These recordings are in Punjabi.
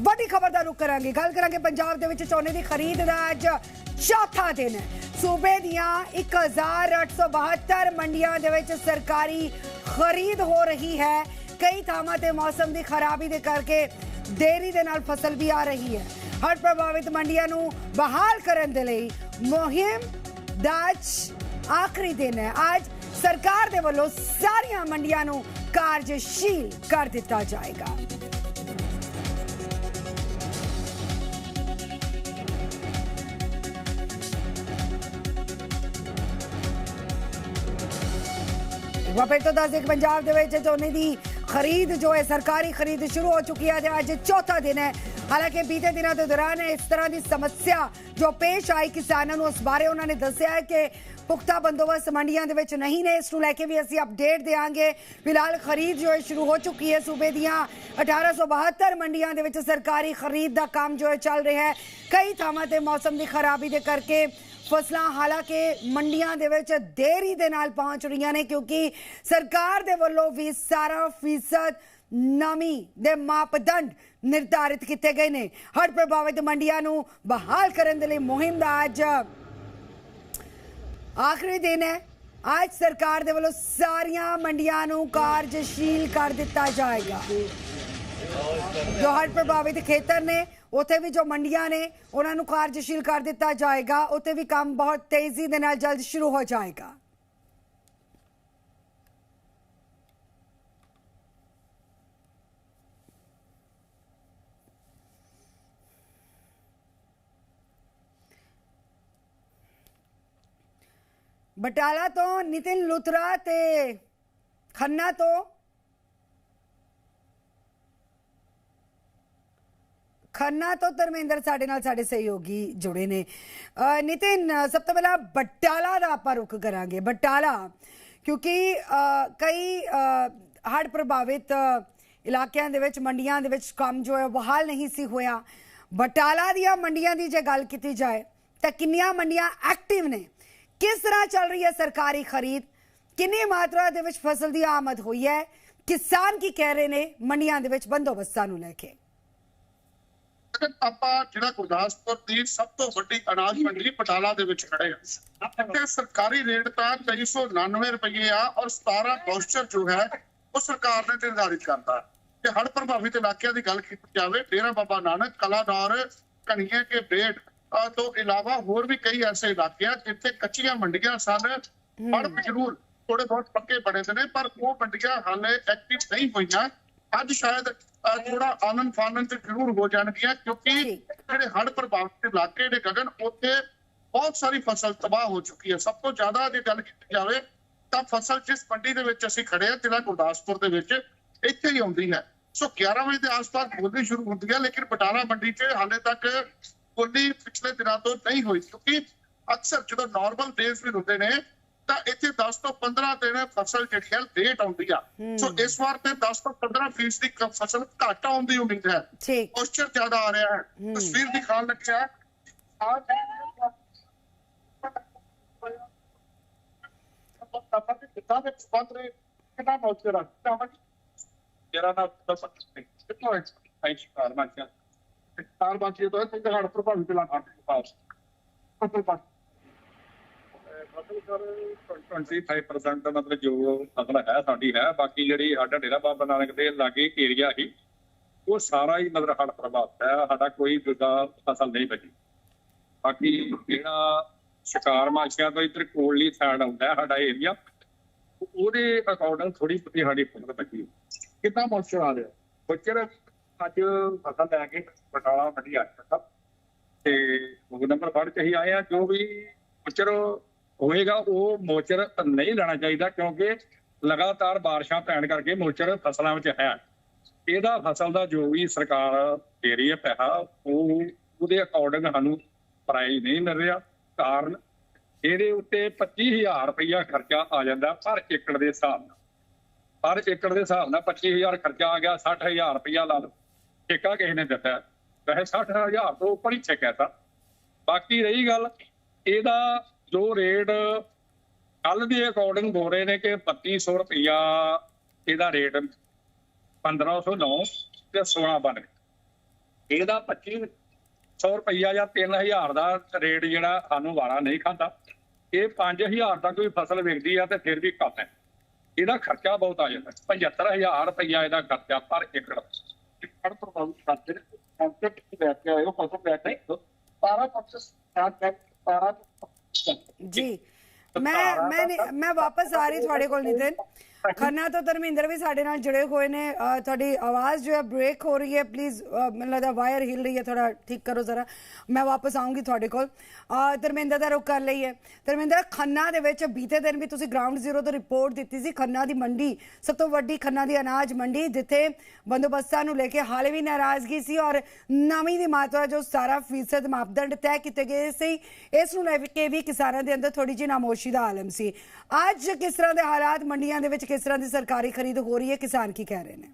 ਵੱਡੀ ਖਬਰ ਦਾ ਰੁਕ ਕਰਾਂਗੇ। ਗੱਲ ਕਰਾਂਗੇ ਪੰਜਾਬ ਦੇ ਵਿੱਚ ਝੋਨੇ ਦੀ ਖਰੀਦ ਦਾ ਅੱਜ ਚੌਥਾ ਦਿਨ। ਹੈ ਸੂਬੇ ਦੀਆਂ 1872 ਮੰਡੀਆਂ ਦੇ ਵਿੱਚ ਸਰਕਾਰੀ ਖਰੀਦ ਹੋ ਰਹੀ ਹੈ। ਕਈ ਥਾਵਾਂ ਤੇ ਮੌਸਮ ਦੀ ਖਰਾਬੀ ਦੇ ਕਰਕੇ ਦੇਰੀ ਦੇ ਨਾਲ ਫਸਲ ਵੀ ਆ ਰਹੀ ਹੈ। ਹਰ ਪ੍ਰਭਾਵਿਤ ਮੰਡੀਆਂ ਨੂੰ ਬਹਾਲ ਕਰਨ ਦੇ ਲਈ ਮੁਹਿੰਮ ਦਾ ਆਖਰੀ ਦਿਨ ਹੈ। ਅੱਜ ਸਰਕਾਰ ਦੇ ਵੱਲੋਂ ਸਾਰੀਆਂ ਮੰਡੀਆਂ ਨੂੰ ਕਾਰਜਸ਼ੀਲ ਕਰ ਦਿੱਤਾ ਜਾਏਗਾ। ਵਾਪਰ ਤੋਂ ਦੱਸ ਦੇ ਕਿ ਪੰਜਾਬ ਦੇ ਵਿੱਚ ਝੋਨੇ ਦੀ ਖਰੀਦ ਜੋ ਹੈ, ਸਰਕਾਰੀ ਖਰੀਦ ਸ਼ੁਰੂ ਹੋ ਚੁੱਕੀ ਹੈ ਤੇ ਅੱਜ ਚੌਥਾ ਦਿਨ ਹੈ। ਹਾਲਾਂਕਿ ਬੀਤੇ ਦਿਨਾਂ ਦੇ ਦੌਰਾਨ ਇਸ ਤਰ੍ਹਾਂ ਦੀ ਸਮੱਸਿਆ ਜੋ ਪੇਸ਼ ਆਈ ਕਿਸਾਨਾਂ ਨੂੰ, ਉਸ ਬਾਰੇ ਉਹਨਾਂ ਨੇ ਦੱਸਿਆ ਹੈ ਕਿ ਪੁਖਤਾ ਬੰਦੋਬਸਤ ਮੰਡੀਆਂ ਦੇ ਵਿੱਚ ਨਹੀਂ ਨੇ। ਇਸ ਨੂੰ ਲੈ ਕੇ ਵੀ ਅਸੀਂ ਅਪਡੇਟ ਦੇਵਾਂਗੇ ਫਿਲਹਾਲ ਖਰੀਦ ਜੋ ਹੈ, ਸ਼ੁਰੂ ਹੋ ਚੁੱਕੀ ਹੈ। ਸੂਬੇ ਦੀਆਂ 1872 ਮੰਡੀਆਂ ਦੇ ਵਿੱਚ ਸਰਕਾਰੀ ਖਰੀਦ ਦਾ ਕੰਮ ਜੋ ਹੈ, ਚੱਲ ਰਿਹਾ ਹੈ। ਕਈ ਥਾਵਾਂ ਤੇ ਮੌਸਮ ਦੀ ਖਰਾਬੀ ਦੇ ਕਰਕੇ ਫਸਲਾਂ ਹਾਲਾਂਕਿ ਮੰਡੀਆਂ ਦੇ ਵਿੱਚ ਦੇਰੀ ਦੇ ਨਾਲ ਪਹੁੰਚ ਰਹੀਆਂ ਨੇ ਕਿਉਂਕਿ ਸਰਕਾਰ ਦੇ ਵੱਲੋਂ ਵੀ ਸਾਰਾ ਫੀਸਦ ਨਮੀ ਦੇ ਮਾਪਦੰਡ ਨਿਰਧਾਰਿਤ ਕੀਤੇ ਗਏ ਨੇ। ਹੜ੍ਹ ਪ੍ਰਭਾਵਿਤ ਮੰਡੀਆਂ ਨੂੰ ਬਹਾਲ ਕਰਨ ਦੇ ਲਈ ਮੁਹਿੰਮ ਦਾ ਅੱਜ ਆਖਰੀ ਦਿਨ ਹੈ। ਅੱਜ ਸਰਕਾਰ ਦੇ ਵੱਲੋਂ ਸਾਰੀਆਂ ਮੰਡੀਆਂ ਨੂੰ ਕਾਰਜਸ਼ੀਲ ਕਰ ਦਿੱਤਾ ਜਾਏਗਾ। ਜੋ ਹੜ ਪ੍ਰਭਾਵਿਤ ਖੇਤਰ ਨੇ ਉੱਥੇ ਵੀ ਜੋ ਮੰਡੀਆਂ ਨੇ, ਉਹਨਾਂ ਨੂੰ ਕਾਰਜਸ਼ੀਲ ਕਰ ਦਿੱਤਾ ਜਾਏਗਾ। ਉੱਥੇ ਵੀ ਕੰਮ ਬਹੁਤ ਤੇਜ਼ੀ ਦੇ ਨਾਲ ਜਲਦ ਸ਼ੁਰੂ ਹੋ ਜਾਏਗਾ। ਬਟਾਲਾ ਤੋਂ ਨਿਤਿਨ ਲੁਥਰਾ ਤੇ ਖੰਨਾ ਤੋਂ ਖੰਨਾ ਤੋਂ ਧਰਮਿੰਦਰ ਸਾਡੇ ਨਾਲ ਸਾਡੇ ਸਹਿਯੋਗੀ ਜੁੜੇ ਨੇ। ਨਿਤਿਨ, ਸਭ ਤੋਂ ਪਹਿਲਾਂ ਬਟਾਲਾ ਦਾ ਆਪਾਂ ਰੁਕ ਕਰਾਂਗੇ, ਬਟਾਲਾ। ਕਿਉਂਕਿ ਕਈ ਹੜ੍ਹ ਪ੍ਰਭਾਵਿਤ ਇਲਾਕਿਆਂ ਦੇ ਵਿੱਚ, ਮੰਡੀਆਂ ਦੇ ਵਿੱਚ ਕੰਮ ਜੋ ਹੈ ਉਹ ਬਹਾਲ ਨਹੀਂ ਸੀ ਹੋਇਆ। ਬਟਾਲਾ ਦੀਆਂ ਮੰਡੀਆਂ ਦੀ ਜੇ ਗੱਲ ਕੀਤੀ ਜਾਏ, ਤਾਂ ਕਿੰਨੀਆਂ ਮੰਡੀਆਂ ਐਕਟਿਵ ਨੇ। ਕਿਸ ਤਰ੍ਹਾਂ ਚੱਲ ਰਹੀ ਹੈ ਸਰਕਾਰੀ ਖਰੀਦ? ਕਿੰਨੀ ਮਾਤਰਾ ਦੇ ਵਿੱਚ ਫਸਲ ਦੀ ਆਮਦ ਹੋਈ ਹੈ? ਕਿਸਾਨ ਕੀ ਕਹਿ ਰਹੇ ਨੇ ਮੰਡੀਆਂ ਦੇ ਵਿੱਚ ਬੰਦੋਬਸਤਾਂ ਨੂੰ ਲੈ ਕੇ? ਆਪਾਂ ਜਿਹੜਾ ਗੁਰਦਾਸਪੁਰ ਦੀ ਸਭ ਤੋਂ ਵੱਡੀ ਅਨਾਜ ਮੰਡੀ ਪਟਾਲਾ ਦੇ ਵਿੱਚ ਖੜੇ ਹਾਂ। ਤੇ ਸਰਕਾਰੀ ਰੇਟ ਤਾਂ 2399 ਰੁਪਏ ਆ ਔਰ 17 ਵੌਚਰ ਜੋ ਹੈ ਉਹ ਸਰਕਾਰ ਨੇ ਨਿਰਧਾਰਿਤ ਕਰਤਾ। ਤੇ ਹੜ੍ਹ ਪ੍ਰਭਾਵਿਤ ਇਲਾਕਿਆਂ ਦੀ ਗੱਲ ਕੀਤੀ ਜਾਵੇ ਡੇਰਾ ਬਾਬਾ ਨਾਨਕ ਕਲਾਨੌਰ ਕਣੀਏ ਕੇ ਬੇਟ ਤੋਂ ਇਲਾਵਾ ਹੋਰ ਵੀ ਕਈ ਐਸੇ ਇਲਾਕੇ ਆ ਜਿੱਥੇ ਕੱਚੀਆਂ ਮੰਡੀਆਂ ਸਨ। ਹੜ੍ਹ ਜ਼ਰੂਰ ਥੋੜੇ ਬਹੁਤ ਪੱਕੇ ਬਣੇ ਨੇ ਪਰ ਉਹ ਮੰਡੀਆਂ ਹਾਲੇ ਐਕਟਿਵ ਨਹੀਂ ਹੋਈਆਂ। ਅੱਜ ਸ਼ਾਇਦ ਥੋੜਾ ਆਨੰਦ ਫਾਨੰਦ ਤੇ ਜ਼ਰੂਰ ਹੋ ਜਾਣਗੀਆਂ ਕਿਉਂਕਿ। ਜਿਹੜੇ ਹੜ੍ਹ ਪ੍ਰਭਾਵਿਤ ਇਲਾਕੇ ਨੇ ਗਗਨ ਉੱਥੇ ਬਹੁਤ ਸਾਰੀ ਫਸਲ ਤਬਾਹ ਹੋ ਚੁੱਕੀ ਹੈ ਸਭ ਤੋਂ ਜ਼ਿਆਦਾ ਜੇ ਗੱਲ ਕੀਤੀ ਜਾਵੇ ਤਾਂ ਫਸਲ ਜਿਸ ਮੰਡੀ ਦੇ ਵਿੱਚ ਅਸੀਂ ਖੜੇ ਆ ਜ਼ਿਲ੍ਹਾ ਗੁਰਦਾਸਪੁਰ ਦੇ ਵਿੱਚ ਇੱਥੇ ਹੀ ਆਉਂਦੀ ਹੈ ਸੋ 11 ਵਜੇ ਦੇ ਆਸ-ਪਾਸ ਬੋਲੀ ਸ਼ੁਰੂ ਹੁੰਦੀ ਹੈ ਲੇਕਿਨ ਬਟਾਲਾ ਮੰਡੀ 'ਚ ਹਾਲੇ ਤੱਕ ਬੋਲੀ ਪਿਛਲੇ ਦਿਨਾਂ ਤੋਂ ਨਹੀਂ ਹੋਈ ਕਿਉਂਕਿ ਅਕਸਰ ਜਦੋਂ ਨਾਰਮਲ ਡੇਜ਼ ਵੀ ਹੁੰਦੇ ਨੇ ਤਾਂ ਇੱਥੇ 10 ਤੋਂ 15 ਦਿਨ ਫਸਲ ਜਿਹੜੀ ਹੈ ਲੇਟ ਆਉਂਦੀ ਆ। ਸੋ ਇਸ ਵਾਰ ਤੇ 10 ਤੋਂ 15 ਫੀਸਦੀ ਕ- ਫਸਲ ਘੱਟ ਆਉਣ ਦੀ ਉਮੀਦ ਹੈ। ਠੀਕ। ਮੋਇਸਚਰ ਜ਼ਿਆਦਾ ਆ ਰਿਹਾ ਹੈ। ਤਸਵੀਰ ਦਿਖਾਉਣ ਲੱਗਿਆ ਦੇ ਦੇ ਆ ਮੇਰਾ ਨਾਮ ਦੱਸ ਕਿੰਨਾ ਹੈ। ਆਈ ਸ਼ਿਕਾਰ ਮਾਚਾ ਸ਼ਿਕਾਰ ਮਾਚਾ ਤੋਂ ਤੇ ਹੜ ਪ੍ਰਭਾਵਿਤ ਇਲਾਕਾ ਦੇ ਪਾਸ ਪਾਸ। ਫਸਲ ਸਰ 25% ਦਾ ਮਤਲਬ ਜੋ ਫਸਲ ਹੈ, ਸਾਡੀ ਹੈ, ਬਾਕੀ ਜਿਹੜੀ ਸਾਡਾ ਡੇਰਾ ਬਾਬਾ ਨਾਨਕ ਦੇ ਲਾਗੇ ਏਰੀਆ ਸੀ, ਉਹ ਸਾਰਾ ਹੀ ਮਤਲਬ ਹੜ੍ਹ ਪ੍ਰਭਾਵਿਤ ਹੈ, ਸਾਡਾ ਕੋਈ ਦੂਜਾ ਫਸਲ ਨਹੀਂ ਬਚੀ। ਬਾਕੀ ਜਿਹੜਾ ਸ਼ਿਕਾਰ ਮਾਛੀਆਂ ਤੋਂ ਇੱਧਰ ਕੋਲਲੀ ਸਾਈਡ ਆਉਂਦਾ ਸਾਡਾ ਏਰੀਆ ਉਹਦੇ ਅਕੋਰਡਿੰਗ ਥੋੜੀ ਬਹੁਤੀ ਸਾਡੀ ਫਸਲ ਬਚੀ ਕਿੰਨਾ ਮੋਇਸਚਰ ਆ ਰਿਹਾ ਬੱਚਰ ਅੱਜ ਫਸਲ ਲੈ ਕੇ ਬਟਾਲਾ ਮੰਡੀ ਆ ਤੇ ਉਹ ਨੰਬਰ ਫੜ ਕੇ ਹੀ ਆਏ ਆ ਜੋ ਵੀ ਬੱਚਰ ਹੋਏਗਾ, ਉਹ ਮੋਚਰ ਨਹੀਂ ਲੈਣਾ ਚਾਹੀਦਾ ਕਿਉਂਕਿ ਲਗਾਤਾਰ ਬਾਰਿਸ਼ਾਂ ਪੈਣ ਕਰਕੇ ਮੋਚਰ ਫਸਲਾਂ ਵਿੱਚ ਹੈ। ਇਹਦਾ ਫਸਲ ਦਾ ਜੋ ਵੀ ਸਰਕਾਰ ਦੇ ਰਹੀ ਹੈ ਪੈਸਾ, ਉਹ ਉਹਦੇ ਅਕੋਰਡਿੰਗ ਸਾਨੂੰ ਪ੍ਰਾਈਜ਼ ਨਹੀਂ ਮਿਲ ਰਿਹਾ। ਕਾਰਨ ਇਹਦੇ ਉੱਤੇ 25000 ਰੁਪਇਆ ਖਰਚਾ ਆ ਜਾਂਦਾ ਪਰ ਏਕੜ ਦੇ ਹਿਸਾਬ ਨਾਲ। ਪਰ ਏਕੜ ਦੇ ਹਿਸਾਬ ਨਾਲ 25000 ਖਰਚਾ ਆ ਗਿਆ 60000 ਰੁਪਇਆ ਲਾ ਲਓ। ਠੇਕਾ ਕਿਸੇ ਨੇ ਦਿੱਤਾ। ਹੈ। ਵੈਸੇ 60000 ਤੋਂ ਉੱਪਰ ਹੀ ਠੇਕਾ ਹੈ ਤਾਂ। ਬਾਕੀ ਰਹੀ ਗੱਲ, ਇਹਦਾ ਜੋ ਰੇਟ ਕੱਲ ਦੇ ਅਕੋਰਡਿੰਗ ਬੋਲ ਰਹੇ ਨੇ ਕਿ 3200 ਰੁਪਇਆ ਇਹਦਾ ਰੇਟ 1509 ਤੇ 16 ਬਣ ਗਿਆ ਇਹਦਾ 2500 ਰੁਪਈਆ ਜਾਂ 3000 ਦਾ ਰੇਟ ਜਿਹੜਾ ਸਾਨੂੰ ਵਾਲਾ ਨਹੀਂ ਖਾਂਦਾ ਇਹ 5000 ਦਾ ਕੋਈ ਫਸਲ ਵਿਕਦੀ ਆ ਤੇ ਫਿਰ ਵੀ ਘੱਟ ਹੈ ਇਹਦਾ ਖਰਚਾ ਬਹੁਤ ਆ ਜਾਂਦਾ 75000 ਰੁਪਈਆ ਇਹਦਾ ਖਰਚਾ ਪਰ ਏਕੜ ਏਕੜ ਤੋਂ ਬਹੁਤ ਖਾਤੇ ਕੰਸੈਪਟ ਲੈ ਕੇ ਆਏ ਫਸਲ ਲੈ ਕੇ ਸਾਰਾ ਪ੍ਰੋਸੈਸ ਸਾਰਾ ਜੀ। ਮੈਂ ਮੈਂ ਮੈਂ ਵਾਪਸ ਆ ਰਹੀ ਤੁਹਾਡੇ ਕੋਲ ਨਿਤਿਨ। ਖੰਨਾ ਤੋਂ ਧਰਮਿੰਦਰ ਵੀ ਸਾਡੇ ਨਾਲ ਜੁੜੇ ਹੋਏ ਨੇ। ਤੁਹਾਡੀ ਆਵਾਜ਼ ਜੋ ਹੈ ਬ੍ਰੇਕ ਹੋ ਰਹੀ ਹੈ। ਪਲੀਜ਼ ਮੈਨੂੰ ਲੱਗਦਾ ਵਾਇਰ ਹਿਲ ਰਹੀ ਹੈ। ਥੋੜਾ ਠੀਕ ਕਰੋ ਜ਼ਰਾ। ਮੈਂ ਵਾਪਸ ਆਉਂਗੀ ਤੁਹਾਡੇ ਕੋਲ। ਧਰਮਿੰਦਰ ਦਾ ਰੁਕ ਕਰ ਲਈਏ। ਧਰਮਿੰਦਰ, ਖੰਨਾ ਦੇ ਵਿੱਚ ਬੀਤੇ ਦਿਨ ਵੀ ਤੁਸੀਂ ਗਰਾਊਂਡ ਜ਼ੀਰੋ ਤੋਂ ਰਿਪੋਰਟ ਦਿੱਤੀ ਸੀ। ਖੰਨਾ ਦੀ ਮੰਡੀ, ਸਭ ਤੋਂ ਵੱਡੀ ਖੰਨਾ ਦੀ ਅਨਾਜ ਮੰਡੀ, ਜਿੱਥੇ ਬੰਦੋਬਸਤਾਂ ਨੂੰ ਲੈ ਕੇ ਹਾਲੇ ਵੀ ਨਾਰਾਜ਼ਗੀ ਸੀ ਔਰ ਨਵੀਂ ਦੀ ਮਾਤਰਾ ਜੋ 17% ਮਾਪਦੰਡ ਤੈਅ ਕੀਤੇ ਗਏ ਸੀ, ਇਸ ਨੂੰ ਲੈ ਕੇ ਵੀ ਕਿਸਾਨਾਂ ਦੇ ਅੰਦਰ ਥੋੜੀ ਜਿਹੀ ਨਾਮੋਸ਼ੀ ਦਾ ਆਲਮ ਸੀ। ਅੱਜ ਕਿਸ ਤਰ੍ਹਾਂ ਦੇ ਹਾਲਾਤ ਮੰਡੀਆਂ ਦੇ ਵਿੱਚ ਕਿਸ ਤਰ੍ਹਾਂ ਦੀ ਸਰਕਾਰੀ ਖਰੀਦ ਹੋ ਰਹੀ ਹੈ? ਕਿਸਾਨ ਕੀ ਕਹਿ ਰਹੇ ਨੇ?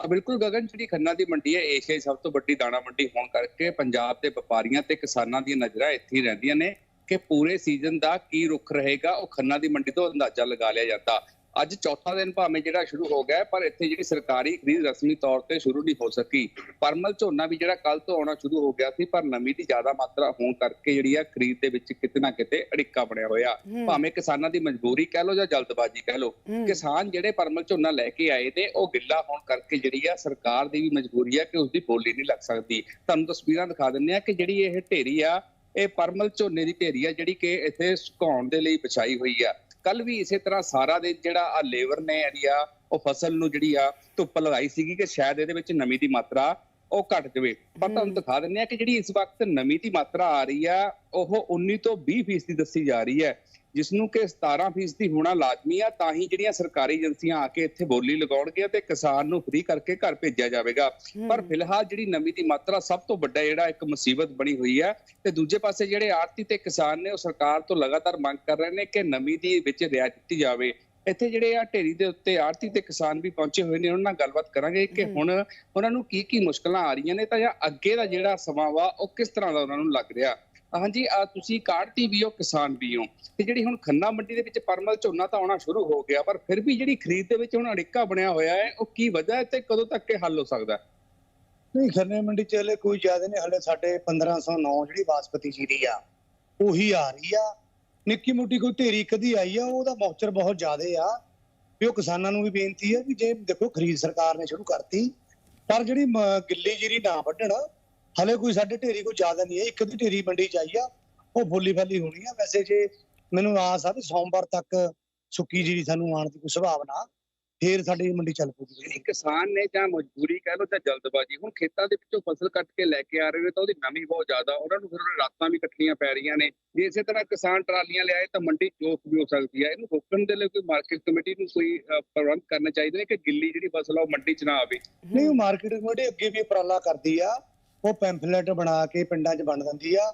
ਬਿਲਕੁਲ ਗਗਨ, ਜਿਹੜੀ ਖੰਨਾ ਦੀ ਮੰਡੀ ਹੈ ਏਸ਼ੀਆ ਦੀ ਸਭ ਤੋਂ ਵੱਡੀ ਦਾਣਾ ਮੰਡੀ ਹੋਣ ਕਰਕੇ ਪੰਜਾਬ ਦੇ ਵਪਾਰੀਆਂ ਤੇ ਕਿਸਾਨਾਂ ਦੀਆਂ ਨਜ਼ਰਾਂ ਇੱਥੇ ਰਹਿੰਦੀਆਂ ਨੇ ਕਿ ਪੂਰੇ ਸੀਜ਼ਨ ਦਾ ਕੀ ਰੁਖ ਰਹੇਗਾ, ਉਹ ਖੰਨਾ ਦੀ ਮੰਡੀ ਤੋਂ ਅੰਦਾਜ਼ਾ ਲਗਾ ਲਿਆ ਜਾਂਦਾ। ਅੱਜ ਚੌਥਾ ਦਿਨ ਭਾਵੇਂ ਜਿਹੜਾ ਸ਼ੁਰੂ ਹੋ ਗਿਆ ਪਰ ਇੱਥੇ ਜਿਹੜੀ ਸਰਕਾਰੀ ਖਰੀਦ ਰਸਮੀ ਤੌਰ ਤੇ ਸ਼ੁਰੂ ਨਹੀਂ ਹੋ ਸਕੀ ਪਰਮਲ ਝੋਨਾ ਵੀ ਜਿਹੜਾ ਕੱਲ ਤੋਂ ਆਉਣਾ ਸ਼ੁਰੂ ਹੋ ਗਿਆ ਸੀ ਪਰ ਨਮੀ ਦੀ ਜ਼ਿਆਦਾ ਮਾਤਰਾ ਹੋਣ ਕਰਕੇ ਜਿਹੜੀ ਆ ਖਰੀਦ ਦੇ ਵਿੱਚ ਕਿਤੇ ਨਾ ਕਿਤੇ ਅੜਿੱਕਾ ਬਣਿਆ ਹੋਇਆ। ਭਾਵੇਂ ਕਿਸਾਨਾਂ ਦੀ ਮਜਬੂਰੀ ਕਹਿ ਲਓ ਜਾਂ ਜਲਦਬਾਜ਼ੀ ਕਹਿ ਲਓ। ਕਿਸਾਨ ਜਿਹੜੇ ਪਰਮਲ ਝੋਨਾ ਲੈ ਕੇ ਆਏ ਨੇ ਉਹ ਗਿੱਲਾ ਹੋਣ ਕਰਕੇ ਜਿਹੜੀ ਆ ਸਰਕਾਰ ਦੀ ਵੀ ਮਜਬੂਰੀ ਆ ਕਿ ਉਸਦੀ ਬੋਲੀ ਨਹੀਂ ਲੱਗ ਸਕਦੀ ਤੁਹਾਨੂੰ ਤਸਵੀਰਾਂ ਦਿਖਾ ਦਿੰਦੇ ਆ ਕਿ ਜਿਹੜੀ ਇਹ ਢੇਰੀ ਆ ਇਹ ਪਰਮਲ ਝੋਨੇ ਦੀ ਢੇਰੀ ਆ ਜਿਹੜੀ ਕਿ ਇੱਥੇ ਸੁਕਾਉਣ ਦੇ ਲਈ ਵਿਛਾਈ ਹੋਈ ਆ ਕੱਲ ਵੀ ਇਸੇ ਤਰ੍ਹਾਂ ਸਾਰਾ ਦੇ ਜਿਹੜਾ ਆ ਲੇਬਰ ਨੇ ਜਿਹੜੀ ਆ ਉਹ ਫਸਲ ਨੂੰ ਜਿਹੜੀ ਆ ਧੁੱਪ ਲਗਾਈ ਸੀਗੀ ਕਿ ਸ਼ਾਇਦ ਇਹਦੇ ਵਿੱਚ ਨਮੀ ਦੀ ਮਾਤਰਾ ਉਹ ਘਟ ਜਾਵੇ। ਪਰ ਤੁਹਾਨੂੰ ਦਿਖਾ ਦਿੰਦੇ ਆ ਕਿ ਜਿਹੜੀ ਇਸ ਵਕਤ ਨਮੀ ਦੀ ਮਾਤਰਾ ਆ ਰਹੀ ਆ ਉਹ 19 ਤੋਂ 20 ਫੀਸਦੀ ਦੱਸੀ ਜਾ ਰਹੀ ਹੈ। ਜਿਸ ਨੂੰ ਕਿ 17 ਫੀਸਦੀ ਹੋਣਾ ਲਾਜ਼ਮੀ ਆ ਤਾਂ ਹੀ ਜਿਹੜੀਆਂ ਸਰਕਾਰੀ ਏਜੰਸੀਆਂ ਆ ਕੇ ਇੱਥੇ ਬੋਲੀ ਲਗਾਉਣਗੀਆਂ ਤੇ ਕਿਸਾਨ ਨੂੰ ਫ੍ਰੀ ਕਰਕੇ ਘਰ ਭੇਜਿਆ ਜਾਵੇਗਾ। ਪਰ ਫਿਲਹਾਲ ਜਿਹੜੀ ਨਮੀ ਦੀ ਮਾਤਰਾ ਸਭ ਤੋਂ ਵੱਡਾ ਜਿਹੜਾ ਇੱਕ ਮੁਸੀਬਤ ਬਣੀ ਹੋਈ ਹੈ ਤੇ ਦੂਜੇ ਪਾਸੇ ਜਿਹੜੇ ਆੜਤੀ ਤੇ ਕਿਸਾਨ ਨੇ ਉਹ ਸਰਕਾਰ ਤੋਂ ਲਗਾਤਾਰ ਮੰਗ ਕਰ ਰਹੇ ਨੇ ਕਿ ਨਮੀ ਦੀ ਵਿੱਚ ਰਿਆਇਤ ਦਿੱਤੀ ਜਾਵੇ। ਇੱਥੇ ਜਿਹੜੇ ਆ ਢੇਰੀ ਦੇ ਉੱਤੇ ਆੜਤੀ ਤੇ ਕਿਸਾਨ ਵੀ ਪਹੁੰਚੇ ਹੋਏ ਨੇ ਉਹਨਾਂ ਨਾਲ ਗੱਲਬਾਤ ਕਰਾਂਗੇ ਕਿ ਹੁਣ ਉਹਨਾਂ ਨੂੰ ਕੀ ਕੀ ਮੁਸ਼ਕਲਾਂ ਆ ਰਹੀਆਂ ਨੇ ਤਾਂ ਜਾਂ ਅੱਗੇ ਦਾ ਜਿਹੜਾ ਸਮਾਂ ਵਾ ਉਹ ਕਿਸ ਤਰ੍ਹਾਂ ਦਾ ਉਹਨਾਂ ਨੂੰ ਲੱਗ ਰਿਹਾ। ਹਾਂਜੀ, ਆ ਤੁਸੀਂ ਕਾੜਤੀ ਵੀ ਹੋ, ਕਿਸਾਨ ਵੀ ਹੋ। ਤੇ ਜਿਹੜੀ ਹੁਣ ਖੰਨਾ ਮੰਡੀ ਦੇ ਵਿੱਚ ਪਰਮਲ ਝੋਨਾ ਤਾਂ ਆਉਣਾ ਸ਼ੁਰੂ ਹੋ ਗਿਆ, ਪਰ ਫਿਰ ਵੀ ਜਿਹੜੀ ਖਰੀਦ ਦੇ ਵਿੱਚ ਹੁਣ ਅੜਿੱਕਾ ਬਣਿਆ ਹੋਇਆ ਹੈ, ਉਹ ਕੀ ਵਜ੍ਹਾ ਹੈ ਤੇ ਕਦੋਂ ਤੱਕ ਇਹ ਹੱਲ ਹੋ ਸਕਦਾ? ਹੈ? ਨਹੀਂ, ਖੰਨੇ ਮੰਡੀ ਚ ਹਲੇ ਕੋਈ ਜ਼ਿਆਦਾ ਨਹੀਂ, ਹਲੇ ਸਾਡੇ 1509 ਜਿਹੜੀ ਬਾਸਪਤੀ ਜੀਰੀ ਆ, ਉਹੀ ਆ ਰਹੀ ਆ। ਨਿੱਕੀ ਮੋਟੀ ਕੋਈ ਢੇਰੀ ਕਦੀ ਆਈ ਆ, ਉਹਦਾ ਮੌਚਰ ਬਹੁਤ ਜ਼ਿਆਦਾ ਆ। ਵੀ ਉਹ ਕਿਸਾਨਾਂ ਨੂੰ ਵੀ ਬੇਨਤੀ ਹੈ ਵੀ ਜੇ ਦੇਖੋ, ਖਰੀਦ ਸਰਕਾਰ ਨੇ ਸ਼ੁਰੂ ਕਰਤੀ, ਪਰ ਜਿਹੜੀ ਗਿੱਲੀ ਜੀਰੀ ਨਾ ਵੱਢਣ ਹਲੇ ਕੋਈ ਸਾਡੇ ਢੇਰੀ ਕੋਈ ਜ਼ਿਆਦਾ ਨਹੀਂ ਹੈ ਇੱਕ ਦੀ ਢੇਰੀ ਮੰਡੀ ਚ ਆਈ ਆ ਉਹ ਫੁੱਲੀ ਫੱਲੀ ਹੋਣੀ ਆ। ਵੈਸੇ ਜੇ ਮੈਨੂੰ ਆਸ ਆ ਵੀ ਸੋਮਵਾਰ ਤੱਕ ਸੁੱਕੀ ਜੀਰੀ ਸਾਨੂੰ ਆਉਣ ਦੀ ਕੋਈ ਸੰਭਾਵਨਾ ਫੇਰ ਸਾਡੀ ਮੰਡੀ ਚੱਲ ਪੂਗੀ ਕਿਸਾਨ ਨੇ ਜਾਂ ਮਜਬੂਰੀ ਕਹਿ ਲਓ ਜਾਂ ਜਲਦਬਾਜ਼ੀ ਹੁਣ ਖੇਤਾਂ ਦੇ ਵਿੱਚੋਂ ਫਸਲ ਕੱਟ ਕੇ ਲੈ ਕੇ ਆ ਰਹੇ ਨੇ ਤਾਂ ਉਹਦੀ ਨਮੀ ਬਹੁਤ ਜ਼ਿਆਦਾ ਉਹਨਾਂ ਨੂੰ ਫਿਰ ਉਹਨਾਂ ਰਾਤਾਂ ਵੀ ਕੱਟਣੀਆਂ ਪੈ ਰਹੀਆਂ ਨੇ। ਜੇ ਇਸੇ ਤਰ੍ਹਾਂ ਕਿਸਾਨ ਟਰਾਲੀਆਂ ਲਿਆਏ ਤਾਂ ਮੰਡੀ ਚੋਕ ਵੀ ਹੋ ਸਕਦੀ ਹੈ ਇਹਨੂੰ ਰੋਕਣ ਦੇ ਲਈ ਕੋਈ ਮਾਰਕੀਟ ਕਮੇਟੀ ਨੂੰ ਕੋਈ ਪ੍ਰਬੰਧ ਕਰਨੇ ਚਾਹੀਦੇ ਨੇ ਕਿ ਗਿੱਲੀ ਜਿਹੜੀ ਫਸਲ ਆ ਉਹ ਮੰਡੀ 'ਚ ਨਾ ਆਵੇ। ਨਹੀਂ ਉਹ ਮਾਰਕੀਟ ਕਮੇਟੀ ਅੱਗੇ ਵੀ ਉਪਰਾਲਾ ਕਰਦੀ ਆ। ਉਹ ਪੈਂਫਲੇਟ ਬਣਾ ਕੇ ਪਿੰਡਾਂ 'ਚ ਵੰਡ ਦਿੰਦੀ ਆ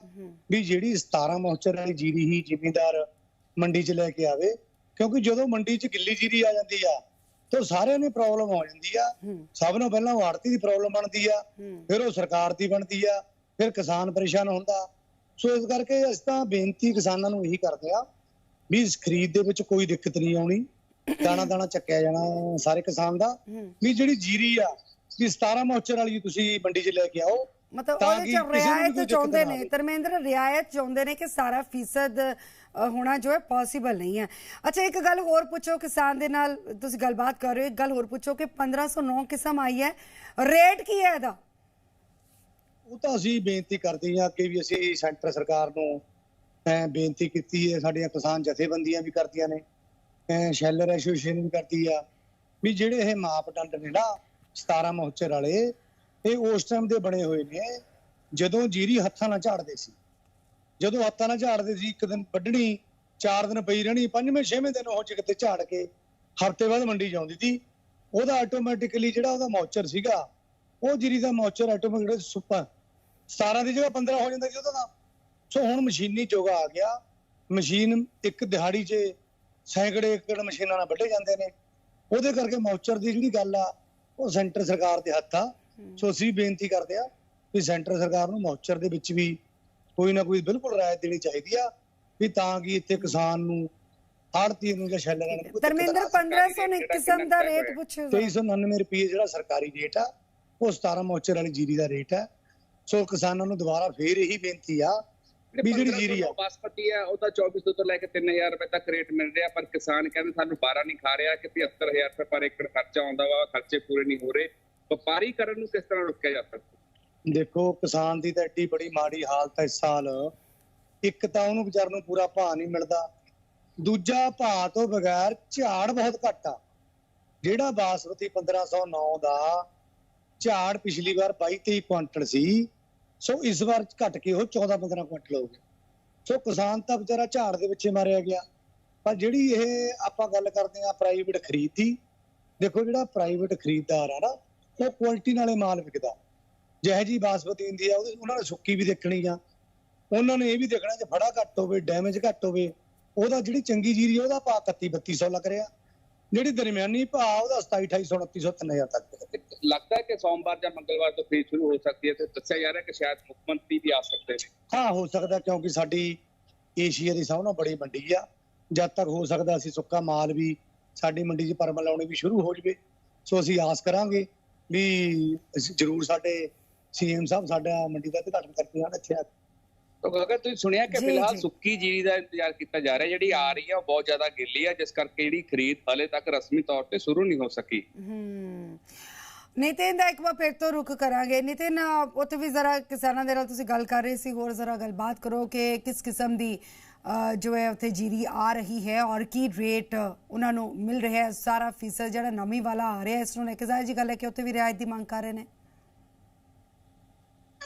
ਵੀ ਜਿਹੜੀ 17 ਮੌਚਰ ਵਾਲੀ ਜੀਰੀ ਹੀ ਜ਼ਿਮੀਂਦਾਰ ਮੰਡੀ 'ਚ ਲੈ ਕੇ ਆਵੇ ਕਿਉਂਕਿ ਜਦੋਂ ਮੰਡੀ 'ਚ ਗਿੱਲੀ ਜੀਰੀ ਆ ਜਾਂਦੀ ਆ ਤਾਂ ਸਾਰਿਆਂ ਨੂੰ ਪ੍ਰੋਬਲਮ ਹੋ ਜਾਂਦੀ ਆ। ਸਭ ਨੂੰ ਪਹਿਲਾਂ ਆੜਤੀ ਦੀ ਪ੍ਰੋਬਲਮ ਬਣਦੀ ਆ ਫਿਰ ਉਹ ਸਰਕਾਰ ਦੀ ਬਣਦੀ ਆ ਫਿਰ ਕਿਸਾਨ ਪਰੇਸ਼ਾਨ ਹੁੰਦਾ। ਸੋ ਇਸ ਕਰਕੇ ਅਸੀਂ ਤਾਂ ਬੇਨਤੀ ਕਿਸਾਨਾਂ ਨੂੰ ਇਹੀ ਕਰਦੇ ਆ ਵੀ ਇਸ ਖਰੀਦ ਦੇ ਵਿੱਚ ਕੋਈ ਦਿੱਕਤ ਨਹੀਂ ਆਉਣੀ। ਦਾਣਾ ਦਾਣਾ ਚੱਕਿਆ ਜਾਣਾ ਸਾਰੇ ਕਿਸਾਨ ਦਾ। ਵੀ ਜਿਹੜੀ ਜੀਰੀ ਆ ਵੀ 17 ਮੌਚਰ ਵਾਲੀ ਤੁਸੀਂ ਮੰਡੀ 'ਚ ਲੈ ਕੇ ਆਓ। ਮਤਲਬ ਉਹਦੇ ਚ ਰਿਆਇਤ ਚਾਹੁੰਦੇ ਨਾ। ਧਰਮੇਂਦਰ ਰਿਆਇਤ ਚਾਹੁੰਦੇ ਨੇ ਕਿ ਸਾਰਾ ਫੀਸਦ ਹੋਣਾ ਜੋ ਹੈ ਪੋਸੀਬਲ ਨਹੀਂ ਹੈ। ਅੱਛਾ ਇੱਕ ਗੱਲ ਹੋਰ ਪੁੱਛੋ ਕਿਸਾਨ ਦੇ ਨਾਲ ਤੁਸੀਂ ਗੱਲਬਾਤ ਕਰ ਰਹੇ ਹੋ ਇੱਕ ਗੱਲ ਹੋਰ ਪੁੱਛੋ ਕਿ 1509 ਕਿਸਮ ਆਈ ਹੈ ਰੇਟ ਕੀ ਹੈ ਇਹਦਾ? ਉਹ ਤਾਂ ਅਸੀਂ ਬੇਨਤੀ ਕਰਦੇ ਹਾਂ ਕਿ ਵੀ ਅਸੀਂ ਸੈਂਟਰ ਸਰਕਾਰ ਨੂੰ ਬੇਨਤੀ ਕੀਤੀ ਹੈ ਸਾਡੀਆਂ ਕਿਸਾਨ ਜਥੇਬੰਦੀਆਂ ਵੀ ਕਰਦੀਆਂ ਨੇ ਸ਼ੈਲਰ ਐਸੋਸੀਏਸ਼ਨ ਵੀ ਕਰਦੀ ਆ ਵੀ ਜਿਹੜੇ ਇਹ ਮਾਪਦੰਡ ਨੇ ਨਾ 17 ਮੌਚਰ ਵਾਲੇ, ਇਹ ਉਸ ਟਾਈਮ ਦੇ ਬਣੇ ਹੋਏ ਨੇ, ਜਦੋਂ ਜੀਰੀ ਹੱਥਾਂ ਨਾਲ ਝਾੜਦੇ ਸੀ। ਜਦੋਂ ਹੱਥਾਂ ਨਾਲ ਝਾੜਦੇ ਸੀ, ਇੱਕ ਦਿਨ ਵੱਢਣੀ, ਚਾਰ ਦਿਨ ਪਈ ਰਹਿਣੀ, ਪੰਜਵੇਂ, ਛੇਵੇਂ ਦਿਨ ਉਹ ਚ ਝਾੜ ਕੇ ਹਫ਼ਤੇ ਬਾਅਦ ਮੰਡੀ ਜਾਉਂਦੀ ਸੀ। ਉਹਦਾ ਆਟੋਮੈਟਿਕਲੀ ਜਿਹੜਾ ਉਹਦਾ ਮੌਚਰ ਸੀਗਾ, ਉਹ ਜੀਰੀ ਦਾ ਮੌਚਰ ਆਟੋਮੈਟਿਕ ਸੁਪਰ 17 ਦੀ ਜਗ੍ਹਾ 15 ਹੋ ਜਾਂਦਾ ਸੀ ਉਹਦਾ ਤਾਂ। ਸੋ ਹੁਣ ਮਸ਼ੀਨੀ ਯੁੱਗ ਆ ਗਿਆ। ਮਸ਼ੀਨ ਇੱਕ ਦਿਹਾੜੀ 'ਚ ਸੈਂਕੜੇ ਏਕੜ ਮਸ਼ੀਨਾਂ ਨਾਲ ਵੱਢੇ ਜਾਂਦੇ ਨੇ। ਉਹਦੇ ਕਰਕੇ ਮੌਚਰ ਦੀ ਜਿਹੜੀ ਗੱਲ ਆ ਉਹ ਸੈਂਟਰ ਸਰਕਾਰ ਦੇ ਹੱਥ ਆ ਸੋ ਅਸੀਂ ਬੇਨਤੀ ਕਰਦੇ ਆ ਵੀ ਸੈਂਟਰ ਸਰਕਾਰ ਨੂੰ ਮੌਚਰ ਦੇ ਵਿੱਚ ਵੀ ਕੋਈ ਨਾ ਕੋਈ ਬਿਲਕੁਲ ਰਾਇਤ ਦੇਣੀ ਚਾਹੀਦੀ ਆ ਵੀ ਤਾਂ ਕਿ ਇੱਥੇ ਕਿਸਾਨ ਨੂੰ ਆੜਤੀ ਨੂੰ ਜਾਂ ਸ਼ੈਲਰਾਂ ਨੂੰ ਧਰਮੇਂਦਰ ਨਾ ਆਵੇ। 1500 ਨੇ ਕਿਸਮ ਦਾ ਰੇਟ ਪੁੱਛੋ ਜ਼ਰਾ। 2399 ਰੁਪਏ ਜਿਹੜਾ ਸਰਕਾਰੀ ਰੇਟ ਆ ਉਹ 17 ਮੋਚਰ ਵਾਲੀ ਜੀਰੀ ਦਾ ਰੇਟ ਹੈ ਸੋ ਕਿਸਾਨਾਂ ਨੂੰ ਦੁਬਾਰਾ ਫੇਰ ਇਹੀ ਬੇਨਤੀ ਆ ਜਿਹੜੀ ਜੀਰੀ ਆ। ਬਾਸਪਤੀ ਹੈ ਉਹ ਤਾਂ 2400 ਤੋਂ ਲੈ ਕੇ 3000 ਰੁਪਏ ਤੱਕ ਰੇਟ ਮਿਲ ਰਿਹਾ ਪਰ ਕਿਸਾਨ ਕਹਿੰਦੇ ਸਾਨੂੰ 12 ਨਹੀਂ ਖਾ ਰਿਹਾ ਕਿ 75000 ਰੁਪਏ ਪਰ ਏਕੜ ਖਰਚਾ ਆਉਂਦਾ ਵਾ ਖਰਚੇ ਪੂਰੇ ਨਹੀਂ ਹੋ ਰਹੇ। ਵਪਾਰੀ ਕਰਨ ਨੂੰ ਕਿਸ ਤਰ੍ਹਾਂ ਰੋਕਿਆ ਜਾ ਸਕਦਾ? ਦੇਖੋ ਕਿਸਾਨ ਦੀ ਤਾਂ ਐਡੀ ਬੜੀ ਮਾੜੀ ਹਾਲਤ ਹੈ ਇਸ ਸਾਲ। ਇੱਕ ਤਾਂ ਉਹਨੂੰ ਵਿਚਾਰ ਨੂੰ ਪੂਰਾ ਭਾਅ ਨਹੀਂ ਮਿਲਦਾ। ਦੂਜਾ ਭਾਅ ਤੋਂ ਬਗੈਰ ਝਾੜ ਬਹੁਤ ਘੱਟ ਆ। ਜਿਹੜਾ ਬਾਸਮਤੀ 1509 ਦਾ ਝਾੜ ਪਿਛਲੀ ਵਾਰ 22 23 ਕੁਇੰਟਲ ਸੀ ਸੋ ਇਸ ਵਾਰ ਘਟ ਕੇ ਉਹ 14 15 ਕੁਇੰਟਲ ਹੋ ਗਿਆ ਸੋ ਕਿਸਾਨ ਤਾਂ ਵਿਚਾਰਾ ਝਾੜ ਦੇ ਵਿੱਚ ਮਾਰਿਆ ਗਿਆ। ਪਰ ਜਿਹੜੀ ਇਹ ਆਪਾਂ ਗੱਲ ਕਰਦੇ ਆ ਪ੍ਰਾਈਵੇਟ ਖਰੀਦ ਦੀ ਦੇਖੋ ਜਿਹੜਾ ਪ੍ਰਾਈਵੇਟ ਖਰੀਦਦਾਰ ਆ ਨਾ ਉਹ ਕੁਆਲਿਟੀ ਨਾਲੇ ਮਾਲ ਵਿਕਦਾ। ਜਿਹੇ ਜੀ ਬਾਸਮਤੀ ਹੁੰਦੀ ਆ ਉਹਨਾਂ ਨੇ ਸੁੱਕੀ ਵੀ ਦੇਖਣੀ ਆ। ਉਹਨਾਂ ਨੇ ਇਹ ਵੀ ਦੇਖਣਾ ਜੇ ਫੜਾ ਘੱਟ ਹੋਵੇ ਡੈਮੇਜ ਘੱਟ ਹੋਵੇ। ਉਹਦਾ ਜਿਹੜੀ ਚੰਗੀ ਜੀਰੀ ਆ, ਉਹਦਾ ਭਾਅ 31 3200 ਲੱਗ ਰਿਹਾ। ਜਿਹੜੀ ਦਰਮਿਆਨੀ ਭਾਅ ਉਹਦਾ 27 2800 2900 3000 ਤੱਕ ਲੱਗਦਾ ਹੈ ਕਿ ਸੋਮਵਾਰ ਜਾਂ ਮੰਗਲਵਾਰ ਤੋਂ ਫੇਰ ਸ਼ੁਰੂ ਹੋ ਸਕਦੀ ਹੈ ਤੇ ਦੱਸਿਆ ਜਾ ਰਿਹਾ ਕਿ ਸ਼ਾਇਦ ਮੁੱਖ ਮੰਤਰੀ ਵੀ ਆ ਸਕਦੇ ਨੇ। ਹਾਂ ਹੋ ਸਕਦਾ ਕਿਉਂਕਿ ਸਾਡੀ ਏਸ਼ੀਆ ਦੀ ਸਭ ਨਾਲੋਂ ਬੜੀ ਮੰਡੀ ਆ। ਜਦ ਤੱਕ ਹੋ ਸਕਦਾ ਅਸੀਂ ਸੁੱਕਾ ਮਾਲ ਵੀ ਸਾਡੀ ਮੰਡੀ 'ਚ ਪਰਮਲ ਲਾਉਣੀ ਵੀ ਸ਼ੁਰੂ ਹੋ ਜਵੇ। ਸੋ ਅਸੀਂ ਆਸ ਕਰਾਂਗੇ ਵੀ ਜ਼ਰੂਰ ਸਾਡੇ ਸੀਐਮ ਸਾਹਿਬ ਸਾਡਾ ਮੰਡੀ ਦਾ ਉਦਘਾਟਨ ਕਰਕੇ ਆਣ ਇੱਥੇ ਆ। ਤਾਂ ਅਗਰ ਤੁਸੀਂ ਸੁਣਿਆ ਕਿ ਫਿਲਹਾਲ। ਸੁੱਕੀ ਜੀਰੀ ਦਾ ਇੰਤਜ਼ਾਰ ਕੀਤਾ ਜਾ ਰਿਹਾ ਜਿਹੜੀ ਆ ਰਹੀ ਹੈ ਉਹ ਬਹੁਤ ਜ਼ਿਆਦਾ ਗਿੱਲੀ ਹੈ ਜਿਸ ਕਰਕੇ ਜਿਹੜੀ ਖਰੀਦ ਹਲੇ ਤੱਕ ਰਸਮੀ ਤੌਰ ਤੇ ਸ਼ੁਰੂ ਨਹੀਂ ਹੋ ਸਕੀ। ਹਮ ਨਿਤਿਨ ਦਾ ਇੱਕ ਵਾਰ ਫਿਰ ਤੋਂ ਰੁਕ ਕਰਾਂਗੇ। ਨਿਤਿਨ ਉੱਥੇ ਵੀ ਜ਼ਰਾ ਕਿਸਾਨਾਂ ਦੇ ਨਾਲ ਤੁਸੀਂ ਗੱਲ ਕਰ ਰਹੇ ਸੀ ਹੋਰ ਜ਼ਰਾ ਗੱਲਬਾਤ ਕਰੋ ਕਿ ਕਿਸ ਕਿਸਮ ਦੀ ਜੋ ਹੈ ਉੱਥੇ ਜੀਰੀ ਆ ਰਹੀ ਹੈ ਔਰ ਕੀ ਰੇਟ ਉਹਨਾਂ ਨੂੰ ਮਿਲ ਰਿਹਾ ਹੈ ਸਾਰਾ ਫੀਸਦ ਜਿਹੜਾ ਨਵੀਂ ਵਾਲਾ ਆ ਰਿਹਾ ਹੈ ਇਸ ਨੂੰ ਲੈ ਕੇ ਜ਼ਾਹਿਰ ਜੀ ਗੱਲ ਹੈ ਕਿ ਉੱਥੇ ਵੀ ਰਿਆਇਤ ਦੀ ਮੰਗ ਕਰ ਰਹੇ ਨੇ।